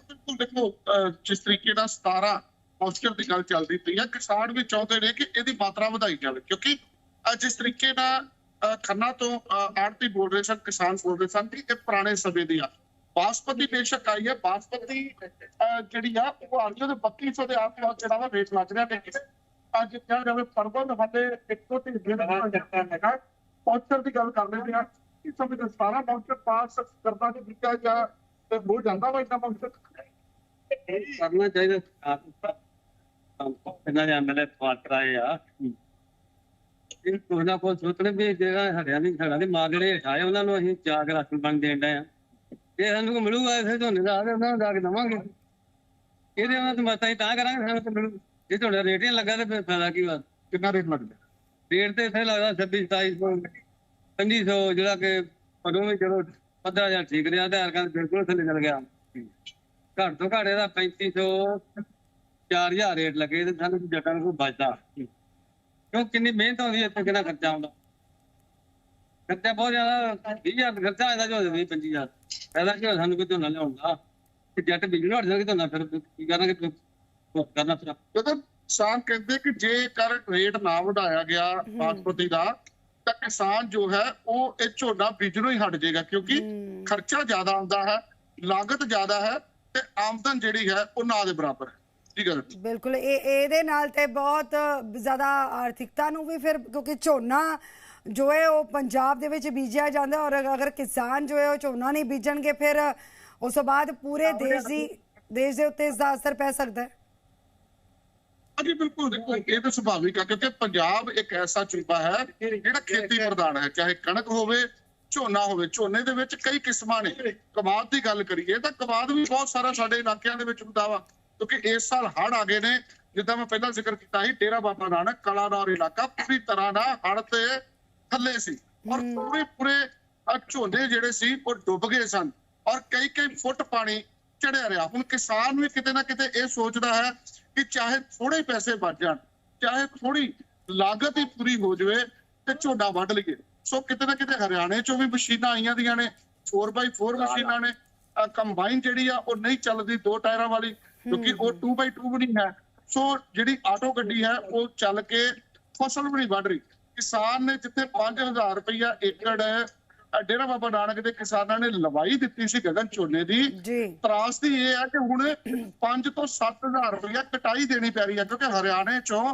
ਬਿਲਕੁਲ ਦੇਖੋ ਜਿਸ ਤਰੀਕੇ ਦਾ 17 ਪੋਸਟਰ ਦੀ ਗੱਲ ਚੱਲਦੀ ਪਈ ਆ, ਕਿਸਾਨ ਵੀ ਚਾਹੁੰਦੇ ਨੇ ਕਿ ਇਹਦੀ ਮਾਤਰਾ ਵਧਾਈ ਜਾਵੇ, ਕਿਉਂਕਿ ਜਿਸ ਤਰੀਕੇ ਨਾਲ ਖੰਨਾ ਤੋਂ ਆੜਤੀ ਬੋਲ ਰਹੇ ਸਨ, ਕਿਸਾਨ ਬੋਲ ਰਹੇ ਸਨ ਕਿ ਇਹ ਪੁਰਾਣੇ ਸਮੇਂ ਦੀ ਆ। ਬਾਸਪਤੀ ਬੇਸ਼ੱਕ ਆਈ ਹੈ ਬਾਸਪਤੀ ਜਿਹੜੀ ਆ, ਉਹ ਆ ਰਹੀ ਹੈ 3200 ਦੇ ਆਸ-ਪਾਸ ਜਿਹੜਾ ਵਾ ਰੇਟ ਲੱਗ ਰਿਹਾ ਤੇ ਅੱਜ ਕਿਹਾ ਜਾਵੇ ਪਰਬਤ ਹਲੇ 103 ਦਾ ਹੈਗਾ। ਪੋਸਟਰ ਦੀ ਗੱਲ ਕਰ ਲੈਂਦੇ ਆ, ਇਸ ਸਮੇਂ ਤੇ 17 ਪੋਸਟਰ ਪਾਸ ਕਰਨਾ ਨਹੀਂ ਦਿੱਤਾ ਜਾਂ ਤੇ ਹੋ ਜਾਂਦਾ ਵਾ ਇੰਨਾ ਪੋਸਟਰ ਕਰਨਾ ਚਾਹੀਦਾ ਇਹਨਾਂ ਦੇ ਐਮਐਲਏ ਸਵਾਲ ਕਰਾਏ ਆ। ਇਹ ਕੋਈ ਨਾ ਕੋਈ ਸੋਚਣ ਵੀ ਜਿਹੜਾ ਹਰਿਆਣੀ ਸਾਡਾ ਦੇ ਜਿਹੜੇ ਹਟਾਏ ਉਹਨਾਂ ਨੂੰ ਅਸੀਂ ਜਾ ਕੇ ਰਾਸ਼ਨ ਬਣ ਦੇਣ ਡਏ ਆ। ਇਹ ਸਾਨੂੰ ਕੋ ਮਿਲੂਗਾ ਇਸੇ ਝੋਨੇ ਦਾ ਆਦੇ ਉਹਨਾਂ ਨੂੰ ਜਾ ਕੇ ਦਵਾਂਗੇ। ਇਹਦੇ ਉਹਨਾਂ ਤੋਂ ਮਤਾਂ ਹੀ ਤਾਂ ਕਰਾਂਗੇ ਸਾਨੂੰ ਤਾਂ ਮਿਲੂ। ਜੇ ਤੁਹਾਡਾ ਰੇਟ ਹੀ ਲੱਗਾ ਤੇ ਫਿਰ ਫਾਇਦਾ ਕੀ ਵਾ? ਕਿੰਨਾ ਰੇਟ ਲੱਗਦਾ ਰੇਟ ਤੇ ਇੱਥੇ ਲੱਗਦਾ 26 2700 2500 ਜਿਹੜਾ ਕਿ ਪਦੋਂ ਵੀ ਚਲੋ 15000 ਠੀਕ ਰਿਹਾ ਤੇ ਹਰਕਾਂ ਬਿਲਕੁਲ ਥੱਲੇ ਚਲ ਗਿਆ। ਘੱਟ ਤੋਂ ਘੱਟ ਇਹਦਾ 3500 4000 ਰੇਟ ਲੱਗੇ ਤੇ ਸਾਨੂੰ ਜੱਟਾਂ ਨੂੰ ਕੋਈ ਬਚਦਾ। ਕਿਉਂ ਕਿੰਨੀ ਮਿਹਨਤ ਆਉਂਦੀ ਹੈ ਇੱਥੇ ਕਿੰਨਾ ਖਰਚਾ ਆਉਂਦਾ? ਖਰਚਾ ਬਹੁਤ ਜ਼ਿਆਦਾ 20000 ਖਰਚਾ ਆਉਂਦਾ ਜੋ 20 25000 ਫਾਇਦਾ ਕੀ ਹੋਇਆ ਸਾਨੂੰ ਕੋਈ ਝੋਨਾ ਲਿਆਉਂਦਾ। ਤੇ ਜੱਟ ਬਿਜਲੀ ਹਟ ਜਾਣਗੇ ਝੋਨਾ ਫਿਰ ਕੀ ਕਰਾਂਗੇ ਕਰਨਾ ਫਿਰ। ਜਦੋਂ ਕਿਸਾਨ ਕਹਿੰਦੇ ਕਿ ਜੇਕਰ ਰੇਟ ਨਾ ਵਧਾਇਆ ਗਿਆ ਬਾਸਪਤੀ ਦਾ ਤਾਂ ਕਿਸਾਨ ਜੋ ਹੈ ਉਹ ਇਹ ਝੋਨਾ ਬੀਜਣੋਂ ਹੀ ਹਟ ਜਾਏਗਾ ਕਿਉਂਕਿ। ਖਰਚਾ ਜ਼ਿਆਦਾ ਆਉਂਦਾ ਹੈ ਲਾਗਤ ਜ਼ਿਆਦਾ ਹੈ ਤੇ ਆਮਦਨ ਜਿਹੜੀ ਹੈ ਉਹ ਨਾ ਦੇ ਬਰਾਬਰ ਹੈ। ਬਿਲਕੁਲ ਇਹ ਇਹਦੇ ਨਾਲ ਤੇ ਬਹੁਤ ਜ਼ਿਆਦਾ ਆਰਥਿਕਤਾ ਨੂੰ ਵੀ ਫਿਰ ਕਿਉਂਕਿ ਝੋਨਾ ਜੋ ਹੈ ਉਹ ਪੰਜਾਬ ਦੇ ਵਿੱਚ ਬੀਜਿਆ ਜਾਂਦਾ ਔਰ ਅਗਰ ਕਿਸਾਨ ਜੋ ਹੈ ਉਹ ਝੋਨਾ ਨਹੀਂ ਬੀਜਣਗੇ ਫਿਰ ਉਸ ਤੋਂ ਬਾਅਦ ਪੂਰੇ ਦੇਸ਼ ਦੀ ਦੇਸ਼ ਦੇ ਉੱਤੇ ਇਸ ਦਾ ਅਸਰ ਪੈ ਸਕਦਾ ਹੈ। ਹਾਂਜੀ ਬਿਲਕੁਲ ਦੇਖੋ ਇਹ ਤਾਂ ਸੁਭਾਵਿਕ ਹੈ ਕਿਉਂਕਿ ਪੰਜਾਬ ਇੱਕ ਐਸਾ ਸੂਬਾ ਹੈ ਜਿਹੜਾ ਖੇਤੀ ਪ੍ਰਧਾਨ ਹੈ ਚਾਹੇ ਕਣਕ ਹੋਵੇ ਝੋਨਾ ਹੋਵੇ ਝੋਨੇ ਦੇ ਵਿੱਚ ਕਈ ਕਿਸਮਾਂ ਨੇ। ਕਮਾਦ ਦੀ ਗੱਲ ਕਰੀਏ ਤਾਂ ਕਮਾਦ ਵੀ ਬਹੁਤ ਸਾਰਾ ਸਾਡੇ ਇਲਾਕਿਆਂ ਦੇ ਵਿੱਚ ਹੁੰਦਾ ਵਾ ਕਿਉਂਕਿ ਇਸ ਸਾਲ ਹੜ੍ਹ ਆ ਗਏ ਨੇ। ਜਿੱਦਾਂ ਮੈਂ ਪਹਿਲਾਂ ਜ਼ਿਕਰ ਕੀਤਾ ਸੀ ਡੇਰਾ ਬਾਬਾ ਨਾਨਕ ਕਲਾਨੌਰ ਇਲਾਕਾ ਪੂਰੀ ਤਰ੍ਹਾਂ ਨਾਲ ਹੜ੍ਹ ਤੇ ਥੱਲੇ ਸੀ। ਔਰ ਪੂਰੇ ਪੂਰੇ ਝੋਨੇ ਜਿਹੜੇ ਸੀ ਉਹ ਡੁੱਬ ਗਏ ਸਨ। ਔਰ ਕਈ ਕਈ ਫੁੱਟ ਪਾਣੀ ਚੜਿਆ ਰਿਹਾ। ਹੁਣ ਕਿਸਾਨ ਵੀ ਕਿਤੇ ਨਾ ਕਿਤੇ ਇਹ ਸੋਚਦਾ ਹੈ ਕਿ ਚਾਹੇ ਥੋੜੇ ਪੈਸੇ ਬਚ ਜਾਣ ਚਾਹੇ ਥੋੜੀ ਲਾਗਤ ਹੀ ਪੂਰੀ ਹੋ ਜਾਵੇ ਤੇ ਝੋਨਾ ਵੱਢ ਲਈਏ। ਸੋ ਕਿਤੇ ਨਾ ਕਿਤੇ ਹਰਿਆਣੇ ਚੋਂ ਵੀ ਮਸ਼ੀਨਾਂ ਆਈਆਂ ਦੀਆਂ ਨੇ 4x4 ਮਸ਼ੀਨਾਂ ਨੇ। ਕੰਬਾਈਨ ਜਿਹੜੀ ਆ ਉਹ ਨਹੀਂ ਚੱਲਦੀ ਦੋ ਟਾਇਰਾਂ ਵਾਲੀ ਕਿਉਂਕਿ ਉਹ 2x2 ਵੀ ਨਹੀਂ ਹੈ। ਸੋ ਜਿਹੜੀ ਆਟੋ ਗੱਡੀ ਹੈ ਉਹ ਚੱਲ ਕੇ ਫਸਲ ਵੀ ਨਹੀਂ ਵੱਢ ਰਹੀ। ਕਿਸਾਨ ਨੇ ਜਿੱਥੇ 5000 ਰੁਪਇਆ ਏਕੜ ਡੇਰਾ ਬਾਬਾ ਨਾਨਕ ਦੇ ਕਿਸਾਨਾਂ ਨੇ ਲਵਾਈ ਦਿੱਤੀ ਸੀ ਗਗਨ ਝੋਨੇ ਦੀ। ਤਰਾਸ ਦੀ ਇਹ ਹੈ ਕਿ ਹੁਣ 5 ਤੋਂ 7000 ਰੁਪਇਆ ਕਟਾਈ ਦੇਣੀ ਪੈ ਰਹੀ ਹੈ ਕਿਉਂਕਿ ਹਰਿਆਣੇ ਚੋਂ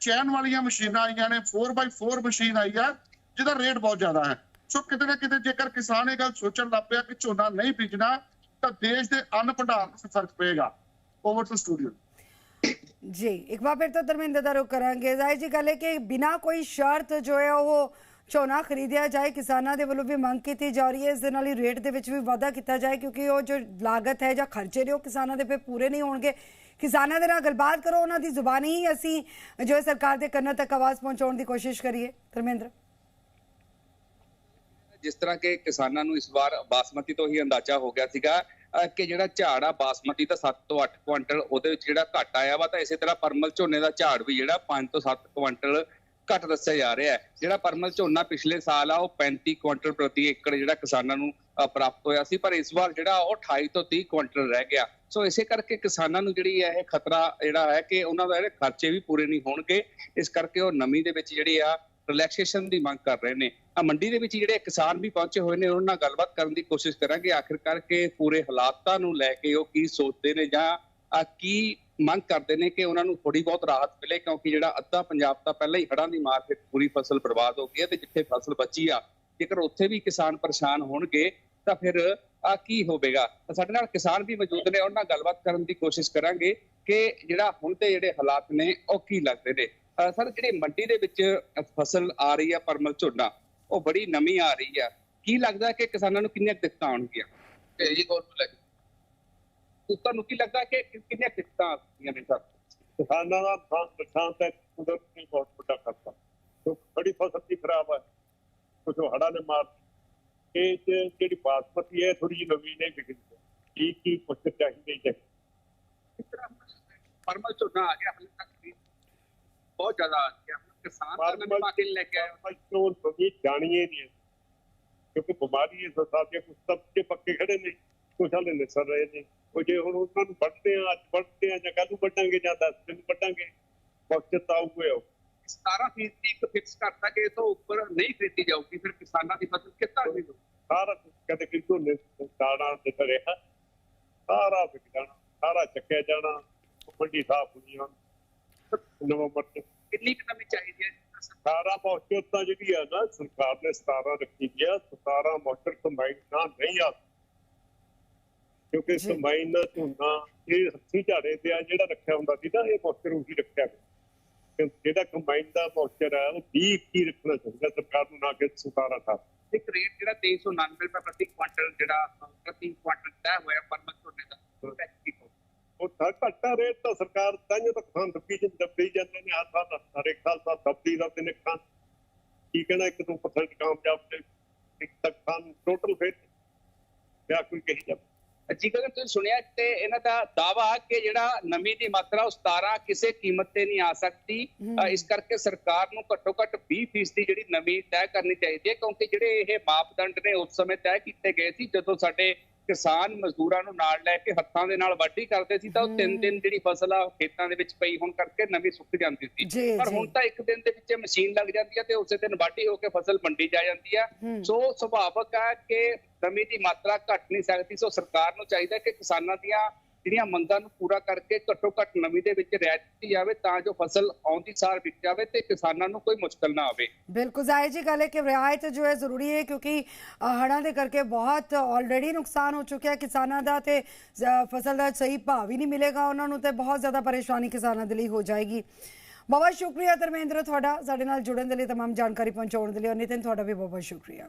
ਚੈਨ ਵਾਲੀਆਂ ਮਸ਼ੀਨਾਂ ਆਈਆਂ ਨੇ 4x4 ਮਸ਼ੀਨ ਆਈ ਆ ਜਿਹਦਾ ਰੇਟ ਬਹੁਤ ਜ਼ਿਆਦਾ ਹੈ। ਸੋ ਕਿਤੇ ਨਾ ਕਿਤੇ ਜੇਕਰ ਕਿਸਾਨ ਇਹ ਗੱਲ ਸੋਚਣ ਲੱਗ ਪਿਆ ਕਿ ਝੋਨਾ ਨਹੀਂ ਬੀਜਣਾ ਤਾਂ ਦੇਸ਼ ਦੇ ਅੰਨ ਭੰਡਾਰ ਤੇ ਫ਼ਰਕ ਪਏਗਾ। ਓਵਰ ਟੂ ਸਟੂਡੀਓ ਜੀ ਇੱਕ ਵਾਰ ਫਿਰ ਤੋਂ ਧਰਮਿੰਦਰ ਦਾ ਕਰਾਂਗੇ। ਜ਼ਾਹਿਰ ਜੀ ਗੱਲ ਹੈ ਕਿ ਬਿਨਾ ਕੋਈ ਸ਼ਰਤ ਜੋ ਹੈ ਉਹ ਝੋਨਾ ਖਰੀਦਿਆ ਜਾਏ, ਕਿਸਾਨਾਂ ਦੇ ਵੱਲੋਂ ਵੀ ਮੰਗ ਕੀਤੀ ਜਾ ਰਹੀ ਹੈ। ਇਸ ਦੇ ਨਾਲ ਹੀ ਰੇਟ ਦੇ ਵਿੱਚ ਵੀ ਵਾਧਾ ਕੀਤਾ ਜਾਏ, ਕਿਉਂਕਿ ਉਹ ਜੋ ਲਾਗਤ ਹੈ ਜਾਂ ਖਰਚੇ ਨੇ, ਉਹ ਕਿਸਾਨਾਂ ਦੇ ਪੇ ਪੂਰੇ ਨਹੀਂ ਹੋਣਗੇ। ਕਿਸਾਨਾਂ ਦੇ ਨਾਲ ਗੱਲਬਾਤ ਕਰੋ, ਉਹਨਾਂ ਦੀ ਜ਼ੁਬਾਨੀ ਹੀ ਅਸੀਂ ਜੋ ਹੈ ਸਰਕਾਰ ਦੇ ਕੰਨਾਂ ਤੱਕ ਆਵਾਜ਼ ਪਹੁੰਚਾਉਣ ਦੀ ਕੋਸ਼ਿਸ਼ ਕਰੀਏ। ਧਰਮੇਂਦਰ। ਜਿਸ ਤਰ੍ਹਾਂ ਕਿ ਕਿਸਾਨਾਂ ਨੂੰ ਇਸ ਵਾਰ ਬਾਸਮਤੀ ਤੋਂ ਹੀ ਅੰਦਾਜ਼ਾ ਹੋ ਗਿਆ ਸੀਗਾ ਕਿ ਜਿਹੜਾ ਝਾੜ ਆ, ਬਾਸਮਤੀ ਦਾ 7 ਤੋਂ 8 ਕੁਇੰਟਲ, ਉਹਦੇ ਵਿੱਚ ਜਿਹੜਾ ਘਟ ਆਇਆ ਵਾ, ਤਾਂ ਇਸੇ ਤਰ੍ਹਾਂ ਪਰਮਲ ਝੋਨੇ ਦਾ ਝਾੜ ਵੀ ਜਿਹੜਾ 5 ਤੋਂ 7 ਕੁਇੰਟਲ ਘੱਟ ਦੱਸਿਆ ਜਾ ਰਿਹਾ ਹੈ। ਜਿਹੜਾ ਪਰਮਲ ਝੋਨਾ ਪਿਛਲੇ ਸਾਲ ਆ, ਉਹ 35 ਕੁਇੰਟਲ ਪ੍ਰਤੀ ਏਕੜ ਜਿਹੜਾ ਕਿਸਾਨਾਂ ਨੂੰ ਪ੍ਰਾਪਤ ਹੋਇਆ ਸੀ। ਪਰ ਇਸ ਵਾਰ ਜਿਹੜਾ ਉਹ 28 ਤੋਂ 30 ਕੁਇੰਟਲ ਰਹਿ ਗਿਆ। ਸੋ ਇਸੇ ਕਰਕੇ ਕਿਸਾਨਾਂ ਨੂੰ ਜਿਹੜੀ ਹੈ ਇਹ ਖਤਰਾ ਜਿਹੜਾ ਹੈ ਕਿ ਉਹਨਾਂ ਦਾ ਜਿਹੜੇ ਖਰਚੇ ਵੀ ਪੂਰੇ ਨਹੀਂ ਹੋਣਗੇ। ਇਸ ਕਰਕੇ ਉਹ ਨਮੀ ਦੇ ਵਿੱਚ ਜਿਹੜੀ ਆ ਰਿਲੈਕਸੇਸ਼ਨ ਦੀ ਮੰਗ ਕਰ ਰਹੇ ਨੇ। ਆ ਮੰਡੀ ਦੇ ਵਿੱਚ ਜਿਹੜੇ ਕਿਸਾਨ ਵੀ ਪਹੁੰਚੇ ਹੋਏ ਨੇ, ਉਹਨਾਂ ਨਾਲ ਗੱਲਬਾਤ ਕਰਨ ਦੀ ਕੋਸ਼ਿਸ਼ ਕਰਾਂਗੇ। ਆਖਿਰਕਾਰ ਕਿ ਪੂਰੇ ਹਾਲਾਤਾਂ ਨੂੰ ਲੈ ਕੇ ਉਹ ਕੀ ਸੋਚਦੇ ਨੇ ਜਾਂ ਆ ਕੀ ਮੰਗ ਕਰਦੇ ਨੇ ਕਿ ਉਹਨਾਂ ਨੂੰ ਥੋੜੀ ਬਹੁਤ ਰਾਹਤ ਮਿਲੇ, ਕਿਉਂਕਿ ਜਿਹੜਾ ਅੱਧਾ ਪੰਜਾਬ ਤਾਂ ਪਹਿਲਾਂ ਹੀ ਹੜ੍ਹਾਂ ਦੀ ਮਾਰ ਹੇਠ ਪੂਰੀ ਫਸਲ ਬਰਬਾਦ ਹੋ ਗਈ ਹੈ ਤੇ ਜਿੱਥੇ ਫਸਲ ਬਚੀ ਆ, ਜੇਕਰ ਉੱਥੇ ਵੀ ਕਿਸਾਨ ਪਰੇਸ਼ਾਨ ਹੋਣਗੇ, ਤਾਂ ਫਿਰ ਆ ਕੀ ਹੋਵੇਗਾ? ਤਾਂ ਸਾਡੇ ਨਾਲ ਕਿਸਾਨ ਵੀ ਮੌਜੂਦ ਨੇ, ਉਹਨਾਂ ਨਾਲ ਗੱਲਬਾਤ ਕਰਨ ਦੀ ਕੋਸ਼ਿਸ਼ ਕਰਾਂਗੇ ਕਿ ਜਿਹੜਾ ਹੁਣ ਦੇ ਜਿਹੜੇ ਹਾਲਾਤ ਨੇ, ਉਹ ਕੀ ਲੱਗਦੇ ਨੇ? ਸਰ, ਜਿਹੜੀ ਮੰਡੀ ਦੇ ਵਿੱਚ ਫਸਲ ਆ ਰਹੀ ਆ, ਪਰਮਲ ਝੋਨਾ, ਉਹ ਬੜੀ ਨਮੀ ਆ ਰਹੀ ਆ। ਕੀ ਲੱਗਦਾ ਕਿ ਕਿਸਾਨਾਂ ਨੂੰ ਕਿੰਨੀਆਂ ਦਿੱਕਤਾਂ ਆਉਣਗੀਆਂ? ਤੇ ਹੋਰ ਲੱਗ ਤੁਹਾਨੂੰ ਕੀ ਲੱਗਦਾ ਕਿ ਕਿੰਨੀਆਂ ਕੁ ਦਿੱਕਤਾਂ ਆਉਂਦੀਆਂ ਨੇ ਸਰ? ਕਿਸਾਨਾਂ ਦਾ ਨੁਕਸਾਨ ਨੁਕਸਾਨ ਤਾਂ ਕੁਦਰਤੀ ਬਹੁਤ ਵੱਡਾ ਕਰਤਾ ਜੋ ਬੜੀ ਫਸਲ ਦੀ ਖਰਾਬ ਹੈ ਕੁਝ ਹੜਾ ਨੇ ਮਾਰ ਇਹ ਜਿਹੜੀ ਬਾਸਮਤੀ ਹੈ ਥੋੜੀ ਜਿਹੀ ਨਵੀਂ ਨਹੀਂ ਵਿਕਦੀ। ਕੀ ਕੀ ਕੁਛ ਚਾਹੀਦੇ ਹੀ ਪਰਮਲ ਝੋਨਾ ਆ ਗਿਆ ਹਾਲੇ ਤੱਕ ਬਹੁਤ ਜ਼ਿਆਦਾ ਆ ਗਿਆ। ਕਿਸਾਨ ਤਾਂ ਨਵੀਂ ਪਾ ਕੇ ਲੈ ਕੇ ਆਏ ਪਰ ਕਿਉਂ ਨਵੀਂ ਜਾਣੀਏ ਨਹੀਂ। ਕਿਉਂਕਿ ਬਿਮਾਰੀ ਇਸ ਸਾਥੀਆਂ ਕੁਝ ਸਭ ਕੇ ਪੱਕੇ ਖੜੇ ਨੇ। ਕੁਝ ਹਾਲੇ ਨਿਸਰ ਰਹੇ ਨੇ। ਉਹ ਜੇ ਹੁਣ ਉਹਨਾਂ ਨੂੰ ਵੱਢਦੇ ਆ ਅੱਜ ਵੱਢਦੇ ਆ ਜਾਂ ਕੱਲ ਨੂੰ ਵੱਢਾਂਗੇ ਜਾਂ 10 ਦਿਨ ਵੱਢਾਂਗੇ ਵਕਤ ਆਊਗੇ ਉਹ। 17 ਫੀਸਦੀ ਇੱਕ ਫਿਕਸ ਕਰਤਾ ਕਿ ਇਹ ਤੋਂ ਉੱਪਰ ਨਹੀਂ ਖਰੀਦੀ ਜਾਊਗੀ ਫਿਰ ਕਿਸਾਨਾਂ ਦੀ ਫਸਲ ਕਿੱਦਾਂ ਖਰੀਦੂ ਸਾਰਾ ਕੁਛ ਕਦੇ ਕਿ ਝੋਨੇ ਦਾਣਾ ਦਿਖ ਰਿਹਾ ਸਾਰਾ ਵਿਕ ਜਾਣਾ ਸਾਰਾ ਚੱਕਿਆ ਜਾਣਾ ਮੰਡੀ ਸਾਫ਼ ਹੋਣੀ ਹੁਣ ਨਵੰਬਰ ਚ। ਕਿੰਨੀ ਕੁ ਨਮੀ ਚਾਹੀਦੀ ਹੈ? ਸਾਰਾ ਤਾਂ ਜਿਹੜੀ ਆ ਨਾ ਸਰਕਾਰ ਨੇ 17 ਰੱਖੀ ਗਿਆ 17 ਮੌਸਰ ਕੰਬਾਈਨ ਨਾ ਨਹੀਂ ਆ। ਕਿਉਂਕਿ ਜੀ। ਕੰਬਾਈਨ ਨਾਲ ਝੋਨਾ ਇਹ ਹੱਥੀ ਝਾੜੇ ਤੇ ਆ ਜਿਹੜਾ ਰੱਖਿਆ ਹੁੰਦਾ ਸੀ ਨਾ ਇਹ ਮੌਸਰ ਉਹੀ ਰੱਖਿਆ ਤੇ ਜਿਹੜਾ ਕੰਬਾਈਨ ਦਾ ਮੌਸਰ ਹੈ ਉਹ 20 ਕੀ ਰੱਖਣਾ ਚਾਹੀਦਾ ਸਰਕਾਰ ਨੂੰ ਨਾ ਕਿ 17 ਕਰ ਇੱਕ ਰੇਟ ਜਿਹੜਾ 399 ਰੁਪਏ ਪ੍ਰਤੀ ਕੁਆਂਟਲ ਜਿਹੜਾ ਪ੍ਰਤੀ ਕੁਆਂਟਲ ਤੈਅ ਹੋਇਆ ਪਰਮਲ ਝੋਨੇ ਦਾ ਉਹ ਤਾਂ ਘੱਟਾ ਰੇਟ ਤਾਂ ਸਰਕਾਰ ਤਾਂ ਕਿਸਾਨ ਦੱਬੀ ਚ ਦੱਬੀ ਜਾਂਦੇ ਨੇ ਹਰ ਸਾਲ ਹਰੇਕ ਸਾਲ ਤਾਂ ਦੱਬੀ ਦਾ ਤੇ ਨਿਕਾਂ ਕੀ ਕਹਿਣਾ ਇੱਕ ਦੋ ਪਰਸੈਂਟ ਕਾਮਯਾਬ ਤੇ ਇੱਕ ਤੱਕ ਖਾਨ ਟੋਟਲ ਫਿਰ ਕਿਆ ਕੋਈ ਕਹੀ ਜਾ ਜੇਕਰ ਤੁਸੀਂ ਸੁਣਿਆ ਤੇ ਇਹਨਾਂ ਦਾ ਦਾਵਾ ਕਿ ਜਿਹੜਾ ਨਮੀ ਦੀ ਮਾਤਰਾ ਉਹ 17 ਕਿਸੇ ਕੀਮਤ ਤੇ ਨਹੀਂ ਆ ਸਕਦੀ ਇਸ ਕਰਕੇ ਸਰਕਾਰ ਨੂੰ ਘੱਟੋ ਘੱਟ 20% ਦੀ ਜਿਹੜੀ ਨਮੀ ਤੈਅ ਕਰਨੀ ਚਾਹੀਦੀ ਹੈ ਕਿਉਂਕਿ ਜਿਹੜੇ ਇਹ ਮਾਪਦੰਡ ਨੇ ਉਸ ਸਮੇਂ ਤੈਅ ਕੀਤੇ ਗਏ ਸੀ ਜਦੋਂ ਸਾਡੇ ਕਿਸਾਨ ਮਜ਼ਦੂਰਾਂ ਨੂੰ ਨਾਲ ਲੈ ਕੇ ਹੱਥਾਂ ਦੇ ਨਾਲ ਵਾਢੀ ਕਰਦੇ ਸੀ ਤਾਂ ਉਹ ਤਿੰਨ ਦਿਨ ਜਿਹੜੀ ਫਸਲ ਆ ਖੇਤਾਂ ਦੇ ਵਿੱਚ ਪਈ ਹੋਣ ਕਰਕੇ ਨਮੀ ਸੁੱਕ ਜਾਂਦੀ ਸੀ ਪਰ। ਹੁਣ ਤਾਂ ਇੱਕ ਦਿਨ ਦੇ ਵਿੱਚ ਮਸ਼ੀਨ ਲੱਗ ਜਾਂਦੀ ਹੈ ਤੇ ਉਸੇ ਦਿਨ ਵਾਢੀ ਹੋ ਕੇ ਫਸਲ ਮੰਡੀ ਜਾ ਜਾਂਦੀ ਹੈ। ਸੋ ਸੁਭਾਵਕ ਹੈ ਕਿ ਨਮੀ ਦੀ ਮਾਤਰਾ ਘਟ ਨਹੀਂ ਸਕਦੀ ਸੋ ਸਰਕਾਰ ਨੂੰ ਚਾਹੀਦਾ ਕਿ ਕਿਸਾਨਾਂ ਦੀਆਂ ਜਿਹੜੀਆਂ ਮੰਗਾਂ ਨੂੰ ਪੂਰਾ ਕਰਕੇ ਘੱਟੋ ਘੱਟ ਨਮੀ ਦੇ ਵਿੱਚ ਰਿਆਇਤ ਦਿੱਤੀ ਜਾਵੇ ਤਾਂ ਜੋ ਫਸਲ ਆਉਂਦੀ ਸਾਰ ਵਿਕ ਜਾਵੇ ਤੇ ਕਿਸਾਨਾਂ ਨੂੰ ਕੋਈ ਮੁਸ਼ਕਲ ਨਾ ਆਵੇ ਬਿਲਕੁਲ ਜ਼ਾਹਿਰ ਜੀ ਗੱਲ ਹੈ ਕਿ ਰਿਆਇਤ ਜੋ ਹੈ ਜ਼ਰੂਰੀ ਹੈ ਕਿਉਂਕਿ ਅ, ਹੜ੍ਹਾਂ ਦੇ ਕਰਕੇ ਬਹੁਤ ਆਲਰੇਡੀ ਨੁਕਸਾਨ ਹੋ ਚੁੱਕਿਆ ਕਿਸਾਨਾਂ ਦਾ ਤੇ ਜ਼- ਫਸਲ ਦਾ ਸਹੀ ਭਾਅ ਵੀ ਨਹੀਂ ਮਿਲੇਗਾ ਉਹਨਾਂ ਨੂੰ ਤੇ ਬਹੁਤ ਜ਼ਿਆਦਾ ਪਰੇਸ਼ਾਨੀ ਕਿਸਾਨਾਂ ਦੇ ਲਈ ਹੋ ਜਾਏਗੀ ਬਹੁਤ ਸ਼ੁਕਰੀਆ ਧਰਮੇਂਦਰ ਤੁਹਾਡਾ ਸਾਡੇ ਨਾਲ ਜੁੜਨ ਦੇ ਲਈ तमाम ਜਾਣਕਾਰੀ ਪਹੁੰਚਾਉਣ ਦੇ ਲਈ ਔਰ ਨਿਤਿਨ ਤੁਹਾਡਾ ਵੀ ਬਹੁਤ ਬਹੁਤ ਸ਼ੁਕਰੀਆ